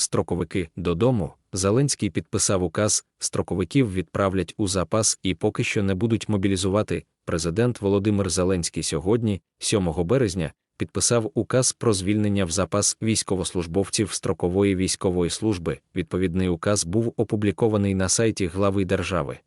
строковики додому. Зеленський підписав указ, строковиків відправлять у запас і поки що не будуть мобілізувати. Президент Володимир Зеленський сьогодні, 7 березня, підписав указ про звільнення в запас військовослужбовців строкової військової служби. Відповідний указ був опублікований на сайті глави держави.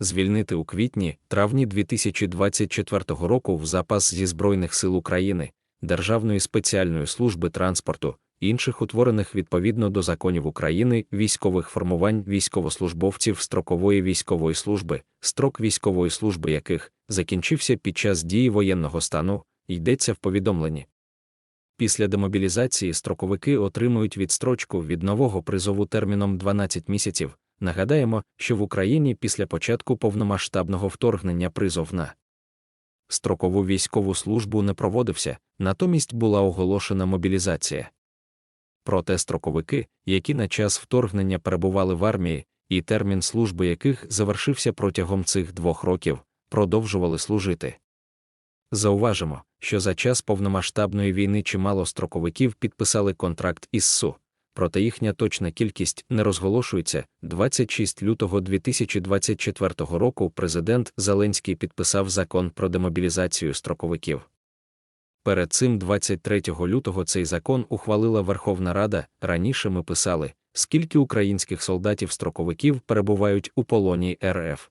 Звільнити у квітні, травні 2024 року в запас зі Збройних сил України, Державної спеціальної служби транспорту, інших утворених відповідно до законів України військових формувань військовослужбовців строкової військової служби, строк військової служби яких закінчився під час дії воєнного стану, йдеться в повідомленні. Після демобілізації строковики отримують відстрочку від нового призову терміном 12 місяців. Нагадаємо, що в Україні після початку повномасштабного вторгнення призов на строкову військову службу не проводився, натомість була оголошена мобілізація. Проте строковики, які на час вторгнення перебували в армії, і термін служби яких завершився протягом цих двох років, продовжували служити. Зауважимо, що за час повномасштабної війни чимало строковиків підписали контракт із СУ, проте їхня точна кількість не розголошується. 26 лютого 2024 року президент Зеленський підписав закон про демобілізацію строковиків. Перед цим 23 лютого цей закон ухвалила Верховна Рада. Раніше ми писали, скільки українських солдатів-строковиків перебувають у полоні РФ.